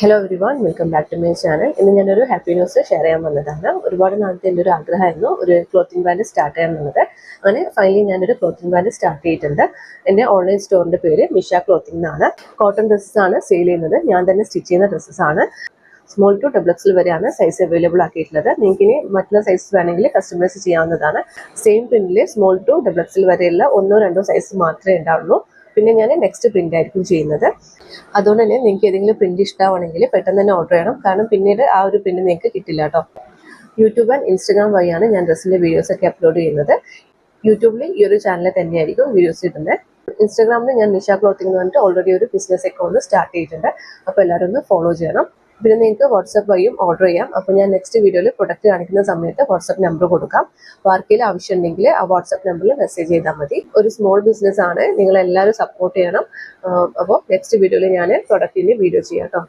Hello everyone welcome back to my channel ഇന്ന് ഞാനൊരു happy news share ചെയ്യാൻ വന്നതാണ്. ഒരുപാട് നാളത്തെ എന്റെ ഒരു ആഗ്രഹമായിരുന്നു ഒരു ക്ലോത്തിങ് ബ്രാൻഡ് സ്റ്റാർട്ട് ചെയ്യാൻ എന്നുള്ളത് അങ്ങനെ ഫൈനലി ഞാനൊരു ക്ലോത്തിങ് ബ്രാൻഡ് സ്റ്റാർട്ട് ചെയ്തിട്ടുണ്ട്. എന്റെ ഓൺലൈൻ സ്റ്റോറിന്റെ പേര് മിഷ ക്ലോത്തിങ് എന്നാണ്. കോട്ടൺ ഡ്രസ്സസ് ആണ് സെയിൽ ചെയ്യുന്നത്. ഞാൻ തന്നെ സ്റ്റിച്ച് ചെയ്യുന്ന ഡ്രസ്സസ് ആണ്. സ്മോൾ ടു ഡബിൾ എക്സിൽ വരെയാണ് സൈസ് അവൈലബിൾ ആക്കിയിട്ടുള്ളത്. നിങ്ങൾക്ക് ഇനി മറ്റുള്ള സൈസ് വേണമെങ്കിൽ കസ്റ്റമൈസ് ചെയ്യാവുന്നതാണ്. സെയിം പ്രിന്റിൽ സ്മോൾ ടു ഡബിൾ എക്സിൽ വരെയുള്ള ഒന്നോ രണ്ടോ സൈസ് മാത്രമേ ഉണ്ടാവുള്ളൂ. പിന്നെ ഞാൻ നെക്സ്റ്റ് പ്രിന്റ് ആയിരിക്കും ചെയ്യുന്നത്. അതുകൊണ്ട് തന്നെ നിങ്ങൾക്ക് ഏതെങ്കിലും പ്രിന്റ് ഇഷ്ടമാണെങ്കിൽ പെട്ടെന്ന് തന്നെ ഓർഡർ ചെയ്യണം. കാരണം പിന്നീട് ആ ഒരു പ്രിന്റ് നിങ്ങൾക്ക് കിട്ടില്ല കേട്ടോ യൂട്യൂബ് ആൻഡ് ഇൻസ്റ്റഗ്രാം വഴിയാണ് ഞാൻ ഡ്രസ്സിന്റെ വീഡിയോസ് ഒക്കെ അപ്ലോഡ് ചെയ്യുന്നത്. യൂട്യൂബിൽ ഈ ഒരു ചാനലിൽ തന്നെയായിരിക്കും വീഡിയോസ് ഇടുന്നത് ഇൻസ്റ്റാഗ്രാമിൽ ഞാൻ നിഷ ക്ലോത്തിങ് എന്ന് പറഞ്ഞിട്ട് ഓൾറെഡി ഒരു ബിസിനസ് അക്കൗണ്ട് സ്റ്റാർട്ട് ചെയ്തിട്ടുണ്ട്. അപ്പോൾ എല്ലാവരും ഒന്ന് ഫോളോ ചെയ്യണം. പിന്നെ നിങ്ങൾക്ക് വാട്സപ്പ് വഴിയും ഓർഡർ ചെയ്യാം. അപ്പോൾ ഞാൻ നെക്സ്റ്റ് വീഡിയോയിൽ പ്രൊഡക്റ്റ് കാണിക്കുന്ന സമയത്ത് വാട്സപ്പ് നമ്പർ കൊടുക്കാം. വാർക്കയിൽ ആവശ്യം ഉണ്ടെങ്കിൽ ആ വാട്സപ്പ് നമ്പറിൽ മെസ്സേജ് ചെയ്താൽ മതി. ഒരു സ്മോൾ ബിസിനസ് ആണ്. നിങ്ങൾ എല്ലാവരും സപ്പോർട്ട് ചെയ്യണം അപ്പോൾ നെക്സ്റ്റ് വീഡിയോയിൽ ഞാൻ പ്രൊഡക്റ്റിന്റെ വീഡിയോ ചെയ്യാം കേട്ടോ